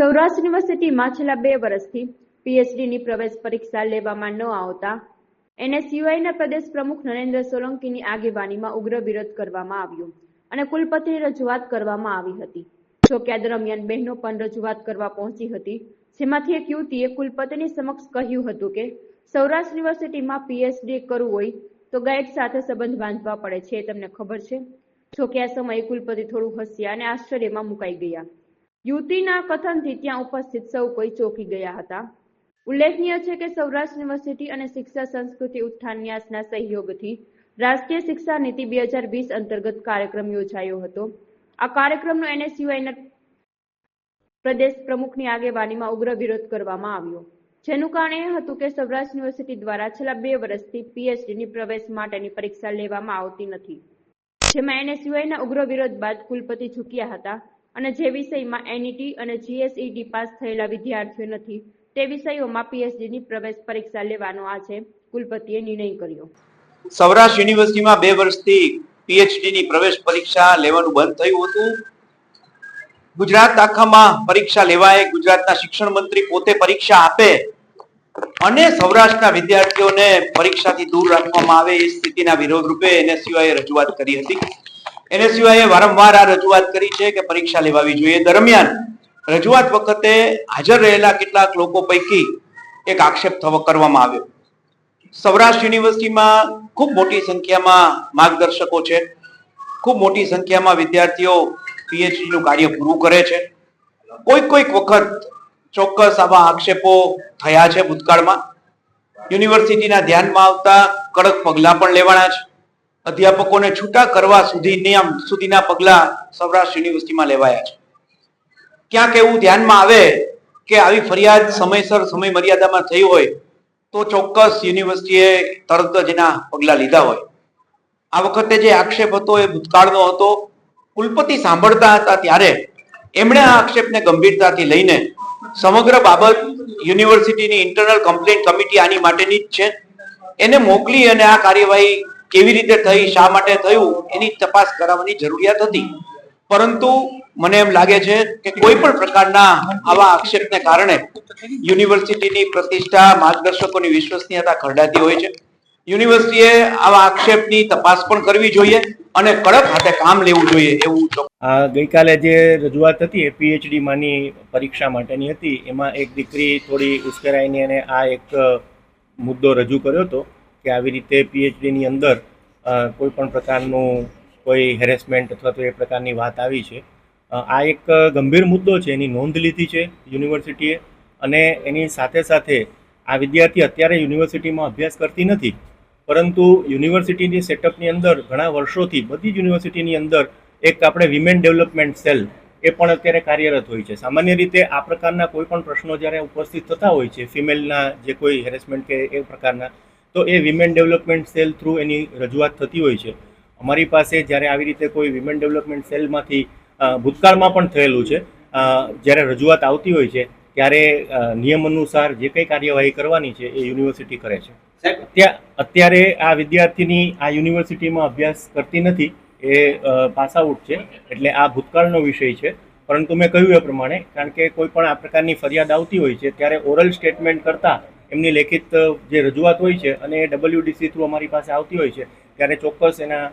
સૌરાષ્ટ્ર યુનિવર્સિટીમાં છેલ્લા બે વર્ષથી પીએચડીની પ્રવેશ પરીક્ષા લેવામાં ન આવતા એનએસયુઆઈના પ્રદેશ પ્રમુખ નરેન્દ્ર સોલંકીની આગેવાનીમાં ઉગ્ર વિરોધ કરવામાં આવ્યો અને કુલપતિની રજૂઆત કરવામાં આવી હતી. જો કે આ દરમિયાન બહેનો પણ રજૂઆત કરવા પહોંચી હતી, જેમાંથી એક યુવતીએ કુલપતિની સમક્ષ કહ્યું હતું કે, સૌરાષ્ટ્ર યુનિવર્સિટીમાં પીએચડી કરવું હોય તો ગાઈડ સાથે સંબંધ બાંધવા પડે છે તમને ખબર છે? જો કે આ સમયે કુલપતિ થોડું હસ્યા અને આશ્ચર્યમાં મુકાઈ ગયા. યુવતીના કથનથી ત્યાં ઉપસ્થિત સૌ કોઈ ચોંકી ગયા હતા. ઉલ્લેખનીય છે કે સૌરાષ્ટ્ર યુનિવર્સિટી અને શિક્ષા સંસ્કૃતિ ઉત્થાન સહયોગથી રાષ્ટ્રીય શિક્ષા નીતિ બે હજાર વીસ અંતર્ગત કાર્યક્રમ યોજાયો હતો. આ કાર્યક્રમનો એનએસયુઆઈના પ્રદેશ પ્રમુખની આગેવાનીમાં ઉગ્ર વિરોધ કરવામાં આવ્યો. જેનું કારણ એ હતું કે સૌરાષ્ટ્ર યુનિવર્સિટી દ્વારા છેલ્લા બે વર્ષથી પીએચડીની પ્રવેશ માટેની પરીક્ષા લેવામાં આવતી નથી. જેમાં એનએસયુઆઈના ઉગ્ર વિરોધ બાદ કુલપતિ ઝૂક્યા હતા. અને જે વિષયમાં એનઈટી અને જીએસઈડી પાસ થયેલા વિદ્યાર્થીઓ નથી, તે વિષયોમાં પીએચડીની પ્રવેશ પરીક્ષા લેવાનો આજે કુલપતિએ નિર્ણય કર્યો. સૌરાષ્ટ્ર યુનિવર્સિટીમાં બે વર્ષથી પીએચડીની પ્રવેશ પરીક્ષા લેવાનું બંધ થયું હતું. ગુજરાત આખામાં પરીક્ષા લેવાય, ગુજરાતના શિક્ષણ મંત્રી પોતે પરીક્ષા આપે અને સૌરાષ્ટ્રના વિદ્યાર્થીઓને પરીક્ષાથી દૂર રાખવામાં આવે એ સ્થિતિના વિરોધ રૂપે એનએસયુઆઈએ રજૂઆત કરી હતી. એનએસયુઆઈએ વારંવાર આ રજૂઆત કરી છે કે પરીક્ષા લેવાવી જોઈએ. દરમિયાન રજૂઆત વખતે હાજર રહેલા કેટલાક લોકો પૈકી એક આક્ષેપ થવો કરવામાં આવ્યો. સૌરાષ્ટ્ર યુનિવર્સિટીમાં ખૂબ મોટી સંખ્યામાં માર્ગદર્શકો છે. ખૂબ મોટી સંખ્યામાં વિદ્યાર્થીઓ પીએચડીનું કાર્ય પૂરું કરે છે. કોઈક કોઈક વખત ચોક્કસ આવા આક્ષેપો થયા છે ભૂતકાળમાં. યુનિવર્સિટીના ધ્યાનમાં આવતા કડક પગલાં પણ લેવાના છે. અધ્યાપકોને છૂટા કરવા સુધી નિયમ સુધીના પગલાં સૌરાષ્ટ્ર યુનિવર્સિટીમાં લેવાયા છે. ક્યાંક એવું ધ્યાનમાં આવે કે આવી ફરિયાદ સમયસર સમય મર્યાદામાં થઈ હોય તો ચોક્કસ યુનિવર્સિટીએ તરત જ એના પગલાં લીધા હોય. આ વખતે જે આક્ષેપ હતો એ ભૂતકાળનો હતો. કુલપતિ સાંભળતા હતા ત્યારે એમણે આ આક્ષેપને ગંભીરતાથી લઈને સમગ્ર બાબત યુનિવર્સિટીની ઇન્ટરનલ કમ્પ્લેન્ટ કમિટી આની માટેની જ છે. એને મોકલી અને આ કાર્યવાહી કેવી રીતે થઈ, શા માટે થયું, એની તપાસ કરાવવાની જરૂરિયાત હતી. પરંતુ મને એમ લાગે છે કે કોઈ પણ પ્રકારના આવા આક્ષેપને કારણે યુનિવર્સિટીની પ્રતિષ્ઠા, માર્ગદર્શકોની વિશ્વસનીયતા ખરડાતી હોય છે. યુનિવર્સિટીએ આવા આક્ષેપની તપાસ પણ કરવી જોઈએ અને કડક હાથે કામ લેવું જોઈએ એવું આ ગઈકાલે જે રજૂઆત હતી એ પીએચડી માની પરીક્ષા માટેની હતી, એમાં એક દીકરી થોડી ઉશ્કેરાઈને અને આ એક મુદ્દો રજૂ કર્યો હતો. કે આવી રીતે પીએચડીની અંદર કોઈ પણ પ્રકારનું કોઈ હેરેસમેન્ટ અથવા તો એ પ્રકારની વાત આવી છે. આ એક ગંભીર મુદ્દો છે, એની નોંધ લીધી છે યુનિવર્સિટીએ અને એની સાથે સાથે આ વિદ્યાર્થી અત્યારે યુનિવર્સિટીમાં અભ્યાસ કરતી નથી, પરંતુ યુનિવર્સિટીની સેટઅપની અંદર ઘણા વર્ષોથી બધી જ યુનિવર્સિટીની અંદર એક આપણે વિમેન ડેવલપમેન્ટ સેલ એ પણ અત્યારે કાર્યરત હોય છે. સામાન્ય રીતે આ પ્રકારના કોઈ પણ પ્રશ્નો જ્યારે ઉપસ્થિત થતા હોય છે ફિમેલના જે કોઈ હેરેસમેન્ટ કે એ પ્રકારના તો એ વિમેન ડેવલપમેન્ટ સેલ થ્રુ એની રજૂઆત થતી હોય છે. અમારી પાસે જ્યારે આવી રીતે કોઈ વિમેન ડેવલપમેન્ટ સેલમાંથી ભૂતકાળમાં પણ થયેલું છે જ્યારે રજૂઆત આવતી હોય છે ત્યારે નિયમ અનુસાર જે કંઈ કાર્યવાહી કરવાની છે એ યુનિવર્સિટી કરે છે. ત્યાં અત્યારે આ વિદ્યાર્થીની આ યુનિવર્સિટીમાં અભ્યાસ કરતી નથી એ પાસ આઉટ છે એટલે આ ભૂતકાળનો વિષય છે. પરંતુ મેં કહ્યું એ પ્રમાણે કારણ કે કોઈ પણ આ પ્રકારની ફરિયાદ આવતી હોય છે ત્યારે ઓરલ સ્ટેટમેન્ટ કરતાં એમની લેખિત જે રજૂઆત હોય છે અને એ ડબલ્યુડીસી થ્રુ અમારી પાસે આવતી હોય છે, ત્યારે ચોક્કસ એના